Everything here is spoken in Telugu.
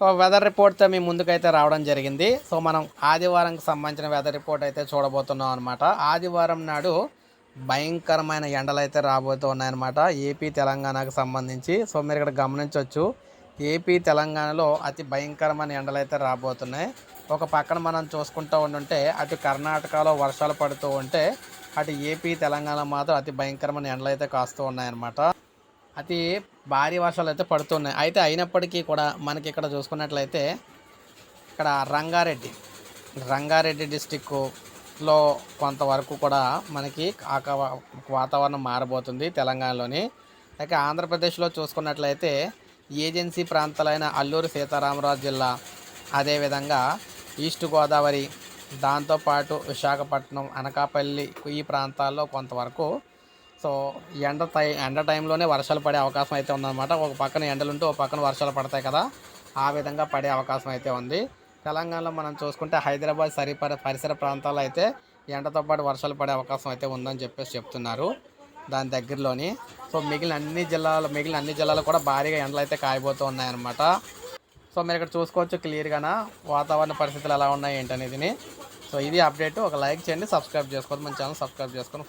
సో వెదర్ రిపోర్ట్తో మీ ముందుకైతే రావడం జరిగింది. సో మనం ఆదివారంకి సంబంధించిన వెదర్ రిపోర్ట్ అయితే చూడబోతున్నాం అనమాట ఆదివారం నాడు భయంకరమైన ఎండలు అయితే రాబోతూ ఉన్నాయన్నమాట ఏపీ తెలంగాణకు సంబంధించి. సో మీరు ఇక్కడ గమనించవచ్చు ఏపీ తెలంగాణలో అతి భయంకరమైన ఎండలు అయితే రాబోతున్నాయి. ఒక పక్కన మనం చూసుకుంటూ ఉంటుంటే అటు కర్ణాటకలో వర్షాలు పడుతూ ఉంటే అటు ఏపీ తెలంగాణ మాత్రం అతి భయంకరమైన ఎండలు అయితే కాస్తూ ఉన్నాయన్నమాట. అతి భారీ వర్షాలు అయితే పడుతున్నాయి. అయితే అయినప్పటికీ కూడా మనకి ఇక్కడ చూసుకున్నట్లయితే ఇక్కడ రంగారెడ్డి రంగారెడ్డి డిస్టిక్లో కొంతవరకు కూడా మనకి ఆక వాతావరణం మారబోతుంది తెలంగాణలోని. అయితే ఆంధ్రప్రదేశ్లో చూసుకున్నట్లయితే ఏజెన్సీ ప్రాంతాలైన అల్లూరు సీతారామరాజు జిల్లా అదేవిధంగా ఈస్ట్ గోదావరి దాంతోపాటు విశాఖపట్నం అనకాపల్లి ఈ ప్రాంతాల్లో కొంతవరకు సో ఎండ టై ఎండ టైంలోనే వర్షాలు పడే అవకాశం అయితే ఉందన్నమాట. ఒక పక్కన ఎండలు ఉంటే ఒక పక్కన వర్షాలు పడతాయి కదా. ఆ విధంగా పడే అవకాశం అయితే ఉంది. తెలంగాణలో మనం చూసుకుంటే హైదరాబాద్ సరిపర పరిసర ప్రాంతాల్లో అయితే ఎండతో పాటు వర్షాలు పడే అవకాశం అయితే ఉందని చెప్పేసి చెప్తున్నారు దాని దగ్గరలోని. సో మిగిలిన అన్ని జిల్లాలు మిగిలిన అన్ని జిల్లాలు కూడా భారీగా ఎండలు అయితే కాయబోతూ ఉన్నాయన్నమాట. సో మీరు ఇక్కడ చూసుకోవచ్చు క్లియర్గానా వాతావరణ పరిస్థితులు ఎలా ఉన్నాయి ఏంటనేది సో ఇది అప్డేట్. ఒక లైక్ చేయండి సబ్స్క్రైబ్ చేసుకోండి మన ఛానల్ సబ్స్క్రైబ్ చేసుకొని